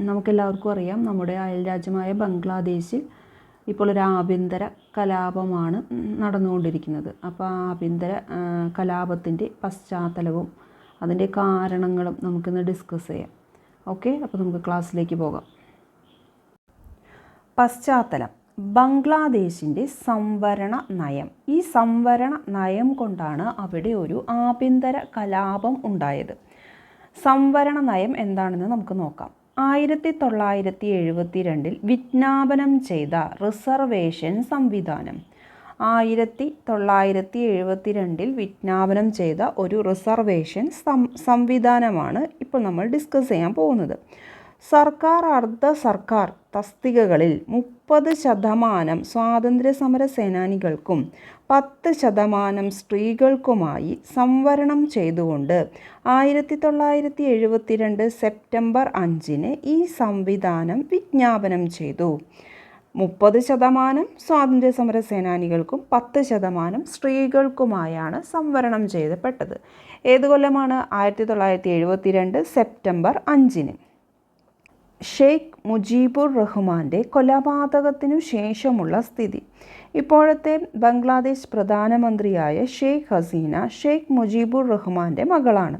നമുക്കെല്ലാവർക്കും അറിയാം നമ്മുടെ അയൽ രാജ്യമായ ബംഗ്ലാദേശിൽ ഇപ്പോൾ ഒരു ആഭ്യന്തര കലാപമാണ് നടന്നുകൊണ്ടിരിക്കുന്നത്. അപ്പോൾ ആ ആഭ്യന്തര കലാപത്തിന്റെ പശ്ചാത്തലവും അതിന്റെ കാരണങ്ങളും നമുക്കിന്ന് ഡിസ്കസ് ചെയ്യാം. ഓക്കെ അപ്പോൾ നമുക്ക് ക്ലാസ്സിലേക്ക് പോകാം. പശ്ചാത്തലം. ബംഗ്ലാദേശിന്റെ സംവരണ നയം. ഈ സംവരണ നയം കൊണ്ടാണ് അവിടെ ഒരു ആഭ്യന്തര കലാപം ഉണ്ടായത്. സംവരണ നയം എന്താണെന്ന് നമുക്ക് നോക്കാം. ആയിരത്തി തൊള്ളായിരത്തി എഴുപത്തി രണ്ടിൽ വിജ്ഞാപനം ചെയ്ത റിസർവേഷൻ സംവിധാനം. ആയിരത്തി തൊള്ളായിരത്തി എഴുപത്തി രണ്ടിൽ വിജ്ഞാപനം ചെയ്ത ഒരു റിസർവേഷൻ സം സംവിധാനമാണ് ഇപ്പോൾ നമ്മൾ ഡിസ്കസ് ചെയ്യാൻ പോകുന്നത്. സർക്കാർ അർദ്ധ സർക്കാർ തസ്തികകളിൽ മുപ്പത് ശതമാനം സ്വാതന്ത്ര്യ സമര സേനാനികൾക്കും പത്ത് ശതമാനം സ്ത്രീകൾക്കുമായി സംവരണം ചെയ്തുകൊണ്ട് ആയിരത്തി തൊള്ളായിരത്തി എഴുപത്തിരണ്ട് സെപ്റ്റംബർ അഞ്ചിന് ഈ സംവിധാനം വിജ്ഞാപനം ചെയ്തു. മുപ്പത് ശതമാനം സ്വാതന്ത്ര്യ സമര സേനാനികൾക്കും പത്ത് ശതമാനം സ്ത്രീകൾക്കുമായാണ് സംവരണം ചെയ്തപ്പെട്ടത് ഏത് കൊല്ലമാണ്? ആയിരത്തി തൊള്ളായിരത്തി എഴുപത്തിരണ്ട് സെപ്റ്റംബർ അഞ്ചിന്. ഷെയ്ഖ് മുജീബുർ റഹ്മാന്റെ കൊലപാതകത്തിനു ശേഷമുള്ള സ്ഥിതി. ഇപ്പോഴത്തെ ബംഗ്ലാദേശ് പ്രധാനമന്ത്രിയായ ഷെയ്ഖ് ഹസീന ഷെയ്ഖ് മുജീബുർ റഹ്മാന്റെ മകളാണ്.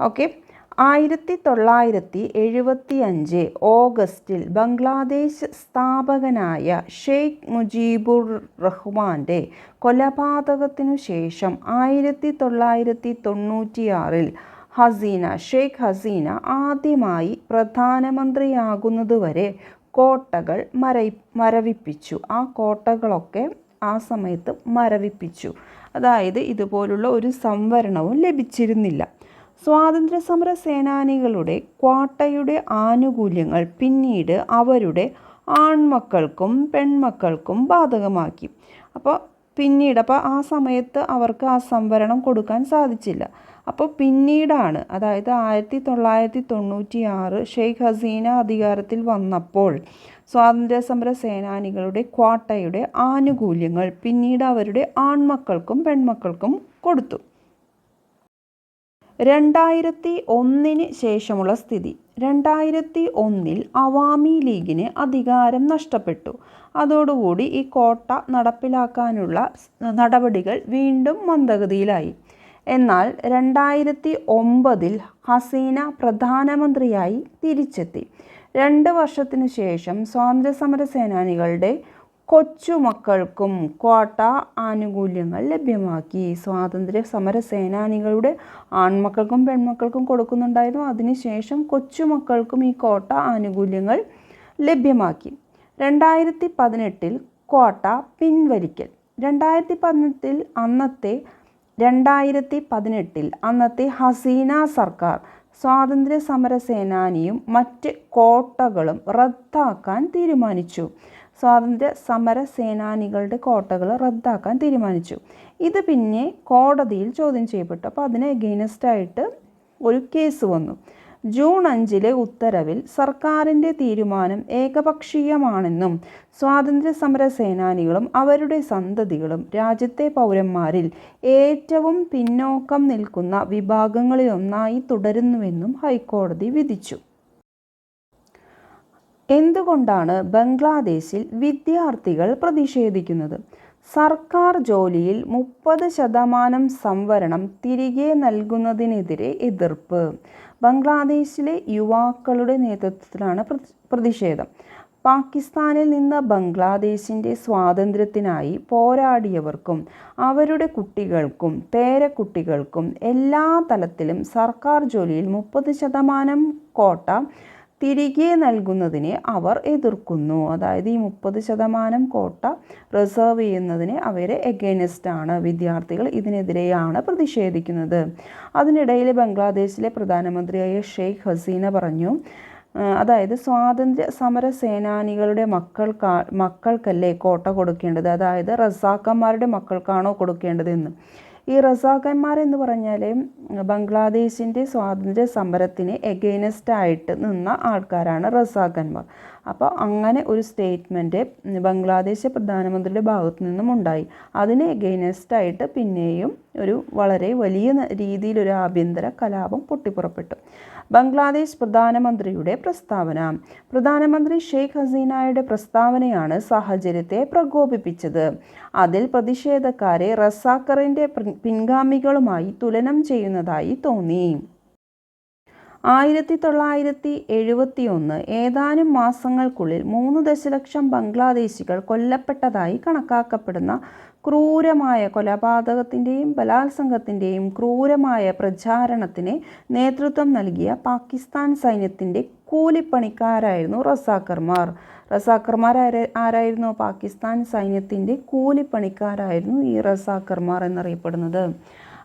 ഓക്കെ. ആയിരത്തി തൊള്ളായിരത്തി എഴുപത്തി അഞ്ച് ഓഗസ്റ്റിൽ ബംഗ്ലാദേശ് സ്ഥാപകനായ ഷെയ്ഖ് മുജീബുർ റഹ്മാന്റെ കൊലപാതകത്തിനു ശേഷം ആയിരത്തി തൊള്ളായിരത്തി തൊണ്ണൂറ്റിയാറിൽ ഹസീന ഷെയ്ഖ് ഹസീന ആദ്യമായി പ്രധാനമന്ത്രിയാകുന്നതുവരെ കോട്ടകൾ മര മരവിപ്പിച്ചു. ആ കോട്ടകളൊക്കെ ആ സമയത്ത് മരവിപ്പിച്ചു. അതായത് ഇതുപോലുള്ള ഒരു സംവരണവും ലഭിച്ചിരുന്നില്ല. സ്വാതന്ത്ര്യ സമര സേനാനികളുടെ ക്വാട്ടയുടെ ആനുകൂല്യങ്ങൾ പിന്നീട് അവരുടെ ആൺമക്കൾക്കും പെൺമക്കൾക്കും ബാധകമാക്കി. അപ്പോൾ പിന്നീട് അപ്പോൾ ആ സമയത്ത് അവർക്ക് ആ സംവരണം കൊടുക്കാൻ സാധിച്ചില്ല. അപ്പോൾ പിന്നീടാണ് അതായത് ആയിരത്തി തൊള്ളായിരത്തി തൊണ്ണൂറ്റി ആറ് ഷെയ്ഖ് ഹസീന അധികാരത്തിൽ വന്നപ്പോൾ സ്വാതന്ത്ര്യ സമര സേനാനികളുടെ ക്വാട്ടയുടെ ആനുകൂല്യങ്ങൾ പിന്നീട് അവരുടെ ആൺമക്കൾക്കും പെൺമക്കൾക്കും കൊടുത്തു. രണ്ടായിരത്തി ഒന്നിന് ശേഷമുള്ള സ്ഥിതി രണ്ടായിരത്തി ഒന്നിൽ അവാമി ലീഗിന് അധികാരം നഷ്ടപ്പെട്ടു. അതോടുകൂടി ഈ കോട്ട നടപ്പിലാക്കാനുള്ള നടപടികൾ വീണ്ടും മന്ദഗതിയിലായി. എന്നാൽ രണ്ടായിരത്തി ഒമ്പതിൽ ഹസീന പ്രധാനമന്ത്രിയായി തിരിച്ചെത്തി. രണ്ട് വർഷത്തിനു ശേഷം സ്വാതന്ത്ര്യസമര സേനാനികളുടെ കൊച്ചുമക്കൾക്കും ക്വാട്ട ആനുകൂല്യങ്ങൾ ലഭ്യമാക്കി. സ്വാതന്ത്ര്യ സമര സേനാനികളുടെ ആൺമക്കൾക്കും പെൺമക്കൾക്കും കൊടുക്കുന്നുണ്ടായിരുന്നു. അതിനുശേഷം കൊച്ചുമക്കൾക്കും ഈ ക്വാട്ട ആനുകൂല്യങ്ങൾ ലഭ്യമാക്കി. രണ്ടായിരത്തി പതിനെട്ടിൽ ക്വാട്ട പിൻവലിക്കൽ. രണ്ടായിരത്തി പതിനെട്ടിൽ അന്നത്തെ രണ്ടായിരത്തി പതിനെട്ടിൽ അന്നത്തെ ഹസീന സർക്കാർ സ്വാതന്ത്ര്യ സമര സേനാനിയും മറ്റ് കോട്ടകളും റദ്ദാക്കാൻ തീരുമാനിച്ചു. സ്വാതന്ത്ര്യ സമര സേനാനികളുടെ കോട്ടകൾ റദ്ദാക്കാൻ തീരുമാനിച്ചു. ഇത് പിന്നെ കോടതിയിൽ ചോദ്യം ചെയ്യപ്പെട്ടു അപ്പോൾ അതിന് എഗെയിനസ്റ്റായിട്ട് ഒരു കേസ് വന്നു. ജൂൺ അഞ്ചിലെ ഉത്തരവിൽ സർക്കാരിന്റെ തീരുമാനം ഏകപക്ഷീയമാണെന്നും സ്വാതന്ത്ര്യ സമര സേനാനികളും അവരുടെ സന്തതികളും രാജ്യത്തെ പൗരന്മാരിൽ ഏറ്റവും പിന്നോക്കം നിൽക്കുന്ന വിഭാഗങ്ങളിലൊന്നായി തുടരുന്നുവെന്നും ഹൈക്കോടതി വിധിച്ചു. എന്തുകൊണ്ടാണ് ബംഗ്ലാദേശിൽ വിദ്യാർത്ഥികൾ പ്രതിഷേധിക്കുന്നത്? സർക്കാർ ജോലിയിൽ മുപ്പത് ശതമാനം സംവരണം തിരികെ നൽകുന്നതിനെതിരെ എതിർപ്പ്. ബംഗ്ലാദേശിലെ യുവാക്കളുടെ നേതൃത്വത്തിലാണ് പ്രതിഷേധം. പാകിസ്ഥാനിൽ നിന്ന് ബംഗ്ലാദേശിന്റെ സ്വാതന്ത്ര്യത്തിനായി പോരാടിയവർക്കും അവരുടെ കുട്ടികൾക്കും പേരക്കുട്ടികൾക്കും എല്ലാ തലത്തിലും സർക്കാർ ജോലിയിൽ മുപ്പത് ശതമാനം കോട്ട തിരികെ നൽകുന്നതിനെ അവർ എതിർക്കുന്നു. അതായത് ഈ മുപ്പത് ശതമാനം കോട്ട റിസർവ് ചെയ്യുന്നതിനെ അവരെ ആണ്. വിദ്യാർത്ഥികൾ ഇതിനെതിരെയാണ് പ്രതിഷേധിക്കുന്നത്. അതിനിടയിൽ ബംഗ്ലാദേശിലെ പ്രധാനമന്ത്രിയായ ഷെയ്ഖ് ഹസീന പറഞ്ഞു അതായത് സ്വാതന്ത്ര്യ സമര സേനാനികളുടെ മക്കൾക്കാ മക്കൾക്കല്ലേ കോട്ട കൊടുക്കേണ്ടത്? അതായത് റസാക്കന്മാരുടെ മക്കൾക്കാണോ കൊടുക്കേണ്ടതെന്ന്? ഈ റസാഖന്മാരെന്ന് പറഞ്ഞാൽ ബംഗ്ലാദേശിന്റെ സ്വാതന്ത്ര്യ സമരത്തിന് എഗെയിനസ്റ്റ് ആയിട്ട് നിന്ന ആൾക്കാരാണ് റസാഖന്മാർ. അപ്പോൾ അങ്ങനെ ഒരു സ്റ്റേറ്റ്മെന്റ് ബംഗ്ലാദേശ് പ്രധാനമന്ത്രിയുടെ ഭാഗത്തു നിന്നും ഉണ്ടായി. അതിന് എഗെയിനസ്റ്റ് ആയിട്ട് പിന്നെയും ഒരു വളരെ വലിയ രീതിയിലൊരു ആഭ്യന്തര കലാപം പൊട്ടിപ്പുറപ്പെട്ടു. ബംഗ്ലാദേശ് പ്രധാനമന്ത്രിയുടെ പ്രസ്താവന. പ്രധാനമന്ത്രി ഷെയ്ഖ് ഹസീനയുടെ പ്രസ്താവനയാണ് സാഹചര്യത്തെ പ്രകോപിപ്പിച്ചത്. അതിൽ പ്രതിഷേധക്കാരെ റസാക്കറിന്റെ പിൻഗാമികളുമായി തുലനം ചെയ്യുന്നതായി തോന്നി. ആയിരത്തി തൊള്ളായിരത്തി എഴുപത്തി ഒന്ന് ഏതാനും മാസങ്ങൾക്കുള്ളിൽ മൂന്ന് ദശലക്ഷം ബംഗ്ലാദേശികൾ കൊല്ലപ്പെട്ടതായി കണക്കാക്കപ്പെടുന്ന ക്രൂരമായ കൊലപാതകത്തിന്റെയും ബലാത്സംഗത്തിന്റെയും ക്രൂരമായ പ്രചാരണത്തിന് നേതൃത്വം നൽകിയ പാകിസ്ഥാൻ സൈന്യത്തിന്റെ കൂലിപ്പണിക്കാരായിരുന്നു റസാക്കർമാർ റസാക്കർമാർ ആരായിരുന്നു? പാകിസ്ഥാൻ സൈന്യത്തിന്റെ കൂലിപ്പണിക്കാരായിരുന്നു ഈ റസാക്കർമാർ എന്നറിയപ്പെടുന്നത്.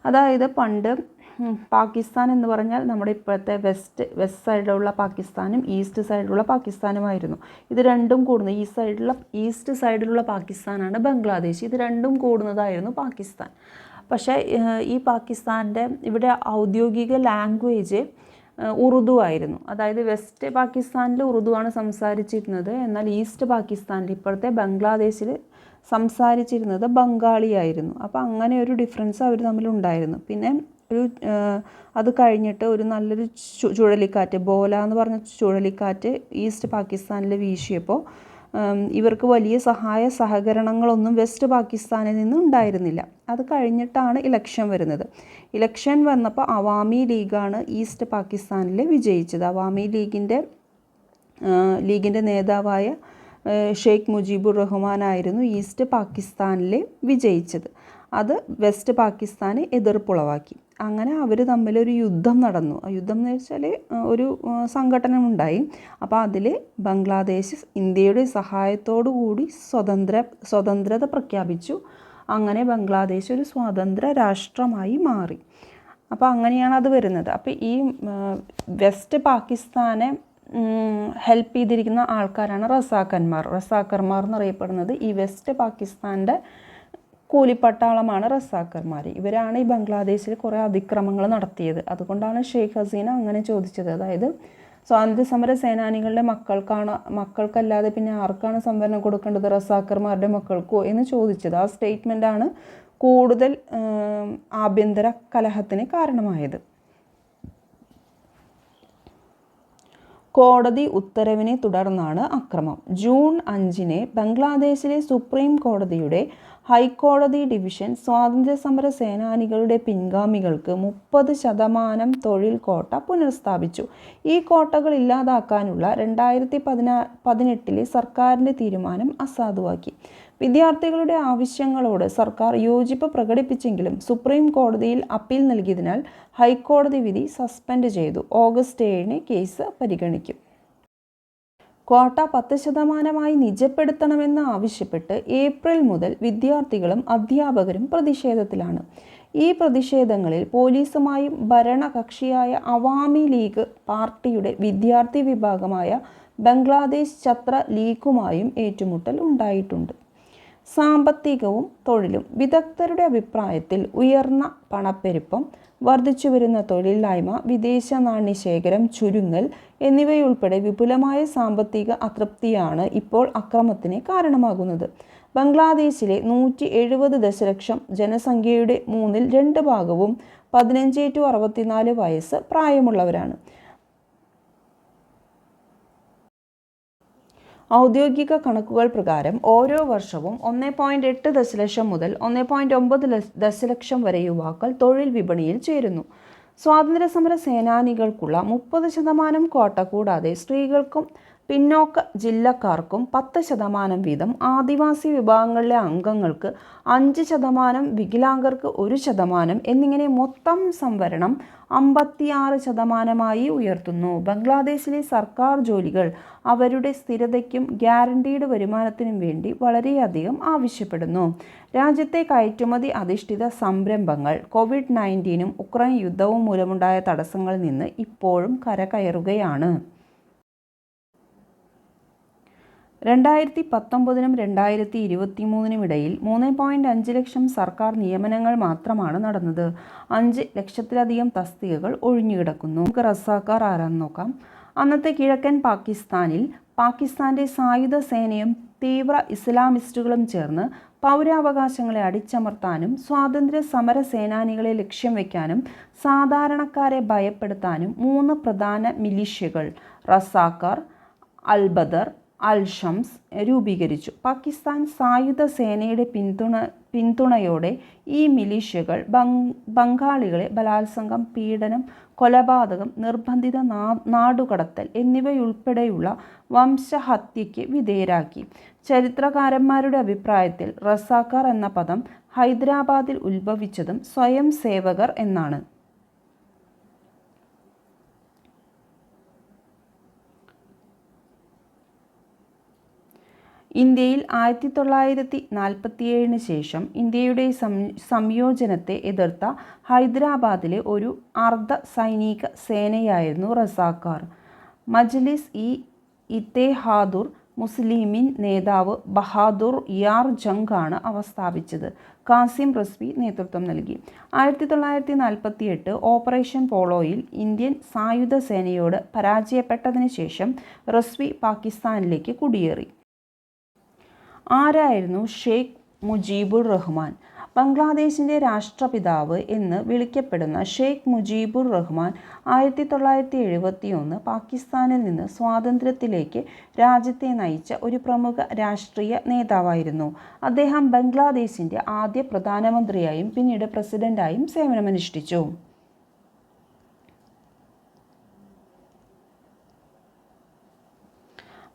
അതായത് പണ്ട് പാകിസ്ഥാൻ എന്ന് പറഞ്ഞാൽ നമ്മുടെ ഇപ്പോഴത്തെ വെസ്റ്റ് വെസ്റ്റ് സൈഡിലുള്ള പാകിസ്ഥാനും ഈസ്റ്റ് സൈഡിലുള്ള പാകിസ്ഥാനുമായിരുന്നു. ഇത് രണ്ടും കൂടുന്നു ഈ സൈഡിലുള്ള ഈസ്റ്റ് സൈഡിലുള്ള പാകിസ്ഥാനാണ് ബംഗ്ലാദേശ്. ഇത് രണ്ടും കൂടുന്നതായിരുന്നു പാകിസ്ഥാൻ. പക്ഷേ ഈ പാകിസ്ഥാന്റെ ഇവിടെ ഔദ്യോഗിക ലാംഗ്വേജ് ഉറുദു ആയിരുന്നു. അതായത് വെസ്റ്റ് പാകിസ്ഥാനിൽ ഉറുദുവാണ് സംസാരിച്ചിരുന്നത്. എന്നാൽ ഈസ്റ്റ് പാകിസ്ഥാനിൽ ഇപ്പോഴത്തെ ബംഗ്ലാദേശിൽ സംസാരിച്ചിരുന്നത് ബംഗാളിയായിരുന്നു. അപ്പോൾ അങ്ങനെ ഒരു ഡിഫറൻസ് അവർ തമ്മിലുണ്ടായിരുന്നു. പിന്നെ ഒരു അത് കഴിഞ്ഞിട്ട് ഒരു നല്ലൊരു ചുഴലിക്കാറ്റ് ബോല എന്ന് പറഞ്ഞ ചുഴലിക്കാറ്റ് ഈസ്റ്റ് പാകിസ്ഥാനിൽ വീശിയപ്പോൾ ഇവർക്ക് വലിയ സഹായ സഹകരണങ്ങളൊന്നും വെസ്റ്റ് പാകിസ്ഥാനിൽ നിന്നും ഉണ്ടായിരുന്നില്ല. അത് കഴിഞ്ഞിട്ടാണ് ഇലക്ഷൻ വരുന്നത്. ഇലക്ഷൻ വന്നപ്പോൾ അവാമി ലീഗാണ് ഈസ്റ്റ് പാകിസ്ഥാനിൽ വിജയിച്ചത്. അവാമി ലീഗിന്റെ ലീഗിന്റെ നേതാവായ ഷെയ്ഖ് മുജീബുർ റഹ്മാനായിരുന്നു ഈസ്റ്റ് പാകിസ്ഥാനിലെ വിജയിച്ചത്. അത് വെസ്റ്റ് പാകിസ്ഥാന് എതിർപ്പുളവാക്കി. അങ്ങനെ അവർ തമ്മിലൊരു യുദ്ധം നടന്നു. ആ യുദ്ധം എന്ന് വെച്ചാൽ ഒരു സംഘടനമുണ്ടായി അപ്പോൾ അതിൽ ബംഗ്ലാദേശ് ഇന്ത്യയുടെ സഹായത്തോടു കൂടി സ്വതന്ത്ര സ്വതന്ത്രത പ്രഖ്യാപിച്ചു. അങ്ങനെ ബംഗ്ലാദേശ് ഒരു സ്വതന്ത്ര രാഷ്ട്രമായി മാറി. അപ്പോൾ അങ്ങനെയാണ് അത് വരുന്നത്. അപ്പോൾ ഈ വെസ്റ്റ് പാകിസ്ഥാനെ ഹെൽപ്പ് ചെയ്തിരിക്കുന്ന ആൾക്കാരാണ് റസാക്കന്മാർ റസാക്കന്മാർ എന്നറിയപ്പെടുന്നത് ഈ വെസ്റ്റ് പാകിസ്ഥാന്റെ കൂലിപ്പട്ടാളമാണ് റസാക്കർമാർ ഇവരാണ് ഈ ബംഗ്ലാദേശിൽ കുറേ അതിക്രമങ്ങൾ നടത്തിയത്. അതുകൊണ്ടാണ് ഷെയ്ഖ് ഹസീന അങ്ങനെ ചോദിച്ചത്. അതായത് സ്വാതന്ത്ര്യ സമര സേനാനികളുടെ മക്കൾക്കാണ് മക്കൾക്കല്ലാതെ പിന്നെ ആർക്കാണ് സംവരണം കൊടുക്കേണ്ടത് റസാക്കർമാരുടെ മക്കൾക്കോ എന്ന് ചോദിച്ചത്. ആ സ്റ്റേറ്റ്മെന്റാണ് കൂടുതൽ ആഭ്യന്തര കലഹത്തിന് കാരണമായത്. കോടതി ഉത്തരവിനെ തുടർന്നാണ് അക്രമം. ജൂൺ അഞ്ചിന് ബംഗ്ലാദേശിലെ സുപ്രീം കോടതിയുടെ ഹൈക്കോടതി ഡിവിഷൻ സ്വാതന്ത്ര്യ സമര സേനാനികളുടെ പിൻഗാമികൾക്ക് മുപ്പത് ശതമാനം തൊഴിൽ കോട്ട പുനഃസ്ഥാപിച്ചു. ഈ കോട്ടകൾ ഇല്ലാതാക്കാനുള്ള രണ്ടായിരത്തി പതിനാ പതിനെട്ടിലെ സർക്കാരിന്റെ തീരുമാനം അസാധുവാക്കി. വിദ്യാർത്ഥികളുടെ ആവശ്യങ്ങളോട് സർക്കാർ യോജിപ്പ് പ്രകടിപ്പിച്ചെങ്കിലും സുപ്രീം കോടതിയിൽ അപ്പീൽ നൽകിയതിനാൽ ഹൈക്കോടതി വിധി സസ്പെൻഡ് ചെയ്തു. ഓഗസ്റ്റ് ഏഴിന് കേസ് പരിഗണിക്കും. ക്വാട്ട പത്ത് ശതമാനമായി നിജപ്പെടുത്തണമെന്ന് ആവശ്യപ്പെട്ട് ഏപ്രിൽ മുതൽ വിദ്യാർത്ഥികളും അധ്യാപകരും പ്രതിഷേധത്തിലാണ്. ഈ പ്രതിഷേധങ്ങളിൽ പോലീസുമായും ഭരണകക്ഷിയായ അവാമി ലീഗ് പാർട്ടിയുടെ വിദ്യാർത്ഥി വിഭാഗമായ ബംഗ്ലാദേശ് ഛത്ര ലീഗുമായും ഏറ്റുമുട്ടൽ ഉണ്ടായിട്ടുണ്ട്. സാമ്പത്തികവും തൊഴിലും. വിദഗ്ധരുടെ അഭിപ്രായത്തിൽ ഉയർന്ന പണപ്പെരുപ്പം വർദ്ധിച്ചു വരുന്ന തൊഴിലില്ലായ്മ വിദേശ നാണ്യശേഖരം ചുരുങ്ങൽ എന്നിവയുൾപ്പെടെ വിപുലമായ സാമ്പത്തിക അതൃപ്തിയാണ് ഇപ്പോൾ അക്രമത്തിന് കാരണമാകുന്നത്. ബംഗ്ലാദേശിലെ നൂറ്റി എഴുപത് ദശലക്ഷം ജനസംഖ്യയുടെ മൂന്നിൽ രണ്ട് ഭാഗവും പതിനഞ്ച് ടു അറുപത്തിനാല് വയസ്സ് പ്രായമുള്ളവരാണ്. ഔദ്യോഗിക കണക്കുകൾ പ്രകാരം ഓരോ വർഷവും ഒന്നേ പോയിന്റ് എട്ട് ദശലക്ഷം മുതൽ ഒന്നേ പോയിന്റ് ഒമ്പത് ദശലക്ഷം വരെ യുവാക്കൾ തൊഴിൽ വിപണിയിൽ ചേരുന്നു. സ്വാതന്ത്ര്യസമര സേനാനികൾക്കുള്ള മുപ്പത് ശതമാനം കോട്ട കൂടാതെ സ്ത്രീകൾക്കും പിന്നോക്ക ജില്ലക്കാർക്കും പത്ത് ശതമാനം വീതം ആദിവാസി വിഭാഗങ്ങളിലെ അംഗങ്ങൾക്ക് അഞ്ച് ശതമാനം വികലാംഗർക്ക് ഒരു ശതമാനം എന്നിങ്ങനെ മൊത്തം സംവരണം അമ്പത്തിയാറ് ശതമാനമായി ഉയർത്തുന്നു. ബംഗ്ലാദേശിലെ സർക്കാർ ജോലികൾ അവരുടെ സ്ഥിരതയ്ക്കും ഗ്യാരണ്ടീഡ് വരുമാനത്തിനും വേണ്ടി വളരെയധികം ആവശ്യപ്പെടുന്നു. രാജ്യത്തെ കയറ്റുമതി അധിഷ്ഠിത സംരംഭങ്ങൾ കോവിഡ് നയന്റീനും ഉക്രൈൻ യുദ്ധവും മൂലമുണ്ടായ തടസ്സങ്ങളിൽ നിന്ന് ഇപ്പോഴും കരകയറുകയാണ്. രണ്ടായിരത്തി പത്തൊമ്പതിനും രണ്ടായിരത്തി ഇരുപത്തി മൂന്നിനും ഇടയിൽ മൂന്ന് പോയിന്റ് അഞ്ച് ലക്ഷം സർക്കാർ നിയമനങ്ങൾ മാത്രമാണ് നടന്നത്. അഞ്ച് ലക്ഷത്തിലധികം തസ്തികകൾ ഒഴിഞ്ഞുകിടക്കുന്നു നമുക്ക് റസാക്കാർ ആരാന്ന് നോക്കാം. അന്നത്തെ കിഴക്കൻ പാകിസ്ഥാനിൽ പാകിസ്ഥാന്റെ സായുധ സേനയും തീവ്ര ഇസ്ലാമിസ്റ്റുകളും ചേർന്ന് പൗരാവകാശങ്ങളെ അടിച്ചമർത്താനും സ്വാതന്ത്ര്യ സമര സേനാനികളെ ലക്ഷ്യം വയ്ക്കാനും സാധാരണക്കാരെ ഭയപ്പെടുത്താനും മൂന്ന് പ്രധാന മിലീഷ്യകൾ റസാക്കാർ അൽബദർ അൽ ഷംസ് രൂപീകരിച്ചു. പാകിസ്ഥാൻ സായുധ സേനയുടെ പിന്തുണ പിന്തുണയോടെ ഈ മിലിഷ്യകൾ ബംഗാളികളെ ബലാത്സംഗം പീഡനം കൊലപാതകം നിർബന്ധിത നാടുകടത്തൽ എന്നിവയുൾപ്പെടെയുള്ള വംശഹത്യയ്ക്ക് വിധേയരാക്കി. ചരിത്രകാരന്മാരുടെ അഭിപ്രായത്തിൽ റസാക്കാർ എന്ന പദം ഹൈദരാബാദിൽ ഉത്ഭവിച്ചതും സ്വയം സേവകർ എന്നാണ്. ഇന്ത്യയിൽ ആയിരത്തി തൊള്ളായിരത്തി നാൽപ്പത്തിയേഴിന് ശേഷം ഇന്ത്യയുടെ സംയോജനത്തെ എതിർത്ത ഹൈദരാബാദിലെ ഒരു അർദ്ധ സൈനിക സേനയായിരുന്നു റസാക്കാർ മജ്ലിസ് ഇ ഇത്തേഹാദുർ മുസ്ലിമിൻ നേതാവ് ബഹാദുർ യാർ ജംഗ് ആണ് അവ സ്ഥാപിച്ചത് കാസിം റസ്വി നേതൃത്വം നൽകി. ആയിരത്തി തൊള്ളായിരത്തി നാൽപ്പത്തി എട്ട് ഓപ്പറേഷൻ പോളോയിൽ ഇന്ത്യൻ സായുധ സേനയോട് പരാജയപ്പെട്ടതിന് ശേഷം റസ്വി പാകിസ്ഥാനിലേക്ക് കുടിയേറി. ആരായിരുന്നു ഷെയ്ഖ് മുജീബുർ റഹ്മാൻ? ബംഗ്ലാദേശിന്റെ രാഷ്ട്രപിതാവ് എന്ന് വിളിക്കപ്പെടുന്ന ഷെയ്ഖ് മുജീബുർ റഹ്മാൻ ആയിരത്തി തൊള്ളായിരത്തി എഴുപത്തി ഒന്ന് പാകിസ്ഥാനിൽ നിന്ന് സ്വാതന്ത്ര്യത്തിലേക്ക് രാജ്യത്തെ നയിച്ച ഒരു പ്രമുഖ രാഷ്ട്രീയ നേതാവായിരുന്നു. അദ്ദേഹം ബംഗ്ലാദേശിന്റെ ആദ്യ പ്രധാനമന്ത്രിയായും പിന്നീട് പ്രസിഡന്റായും സേവനമനുഷ്ഠിച്ചു.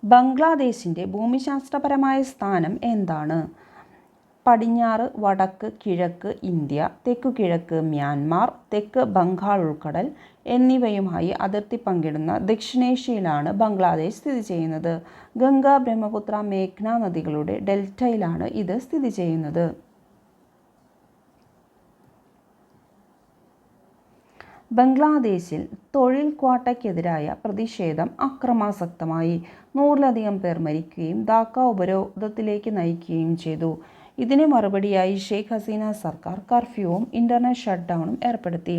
ബംഗ്ലാദേശിന്റെ ഭൂമിശാസ്ത്രപരമായ സ്ഥാനം എന്താണ്? പടിഞ്ഞാറ് വടക്ക് കിഴക്ക് ഇന്ത്യ തെക്കു കിഴക്ക് മ്യാൻമാർ തെക്ക് ബംഗാൾ ഉൾക്കടൽ എന്നിവയുമായി അതിർത്തി പങ്കിടുന്ന ദക്ഷിണേഷ്യയിലാണ് ബംഗ്ലാദേശ് സ്ഥിതി ചെയ്യുന്നത്. ഗംഗ ബ്രഹ്മപുത്ര മേഘ്ന നദികളുടെ ഡെൽറ്റയിലാണ് ഇത് സ്ഥിതി ചെയ്യുന്നത്. ബംഗ്ലാദേശിൽ തൊഴിൽ ക്വാട്ടയ്ക്കെതിരായ പ്രതിഷേധം അക്രമാസക്തമായി. നൂറിലധികം പേർ മരിക്കുകയും ധാക്ക ഉപരോധത്തിലേക്ക് നയിക്കുകയും ചെയ്തു. ഇതിന് മറുപടിയായി ഷെയ്ഖ് ഹസീന സർക്കാർ കർഫ്യൂവും ഇന്റർനെറ്റ് ഷട്ട്ഡൗണും ഏർപ്പെടുത്തി.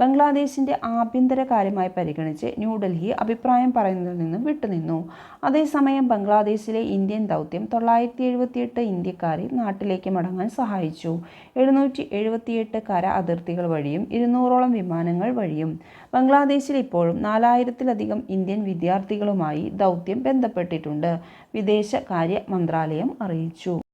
ബംഗ്ലാദേശിന്റെ ആഭ്യന്തര കാര്യമായി പരിഗണിച്ച് ന്യൂഡൽഹി അഭിപ്രായം പറയുന്നതിൽ നിന്നും വിട്ടുനിന്നു. അതേസമയം ബംഗ്ലാദേശിലെ ഇന്ത്യൻ ദൗത്യം തൊള്ളായിരത്തി എഴുപത്തിയെട്ട് ഇന്ത്യക്കാരെ നാട്ടിലേക്ക് മടങ്ങാൻ സഹായിച്ചു. എഴുന്നൂറ്റി എഴുപത്തിയെട്ട് കര അതിർത്തികൾ വഴിയും ഇരുന്നൂറോളം വിമാനങ്ങൾ വഴിയും. ബംഗ്ലാദേശിൽ ഇപ്പോഴും നാലായിരത്തിലധികം ഇന്ത്യൻ വിദ്യാർത്ഥികളുമായി ദൗത്യം ബന്ധപ്പെട്ടിട്ടുണ്ട് വിദേശകാര്യ മന്ത്രാലയം അറിയിച്ചു.